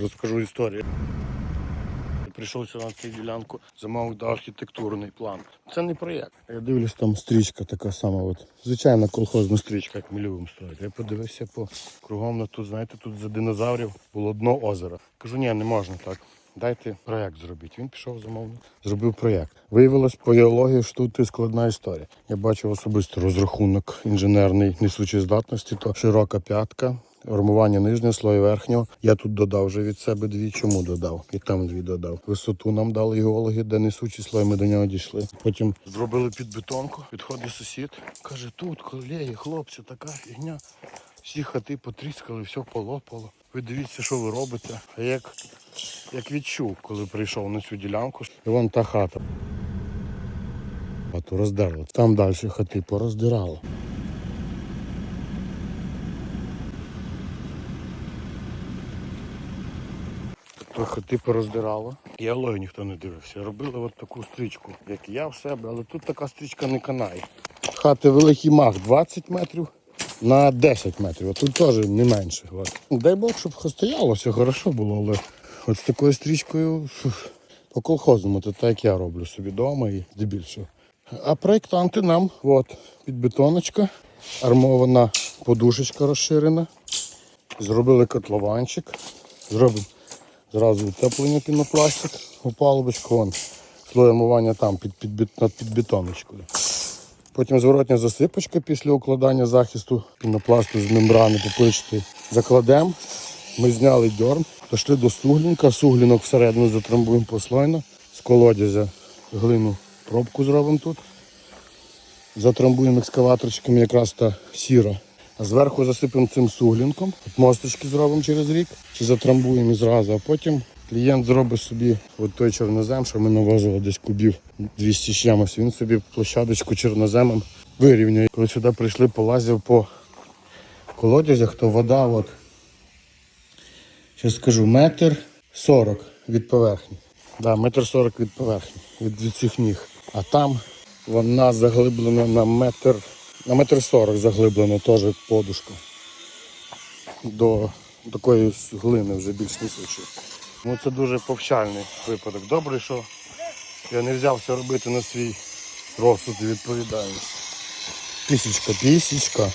Розкажу історію. Прийшов сюди на цю ділянку, замовив архітектурний план. Це не проєкт. Я дивлюсь, там стрічка така сама. От. Звичайна колхозна стрічка, як ми любимо строїти. Я подивився по кругом на тут, знаєте, тут за динозаврів було дно озера. Кажу, ні, не можна так. Дайте проєкт зробити. Він пішов замовник, зробив проєкт. Виявилось по геології, що тут складна історія. Я бачив особисто розрахунок інженерний несучої здатності, то широка п'ятка, Формування нижнього слою верхнього. Я тут додав вже від себе дві. Чому додав? І там дві додав. Висоту нам дали геологи, де несучий слой, ми до нього дійшли. Потім зробили підбетонку. Підходить сусід. Каже, тут колеги, хлопці, така фігня. Всі хати потріскали, все полопало. Ви дивіться, що ви робите. А як, як відчув, коли прийшов на цю ділянку, і вон та хата. Хату роздерла. Там далі хати пороздирало. То хати пороздирало. Геологію ніхто не дивився. Робили от таку стрічку, як я в себе, але тут така стрічка не канає. Хати великий мах 20 метрів на 10 метрів. Тут теж не менше. От. Дай Бог, щоб стояло, все хорошо було, але от з такою стрічкою по колхозному, то так як я роблю собі вдома і здебільшого. А проєктанти нам, от, підбетоночка, армована подушечка розширена. Зробили котлованчик. Зробимо зразу утеплення пінопластик, опалубочку, вон слой омивання там під, під, під, над підбетоночкою. Потім зворотня засипочка після укладання захисту пінопласту з мембрани попичити. Закладемо. Ми зняли дьорн, пішли до суглінка, суглінок всередину затрамбуємо послойно, з колодязя глину пробку зробимо тут. Затрамбуємо екскаваторчиками якраз та сіра. Зверху засипемо цим суглінком, мосточки зробимо через рік, чи затрамбуємо і зразу, а потім клієнт зробить собі от той чорнозем, що ми навозили десь кубів 200 з чимось, він собі площадочку чорноземом вирівнює. Коли сюди прийшли, полазив по колодязях, то вода от, зараз скажу, метр сорок від поверхні. Да, метр сорок від поверхні, від, від цих ніг. А там вона заглиблена на метр, на метр сорок заглиблено теж подушка. До такої глини вже більш несучої. Ну це дуже повчальний випадок. Добре, що я не взявся робити на свій розсуд і відповідальність. Пісічка, пісічка.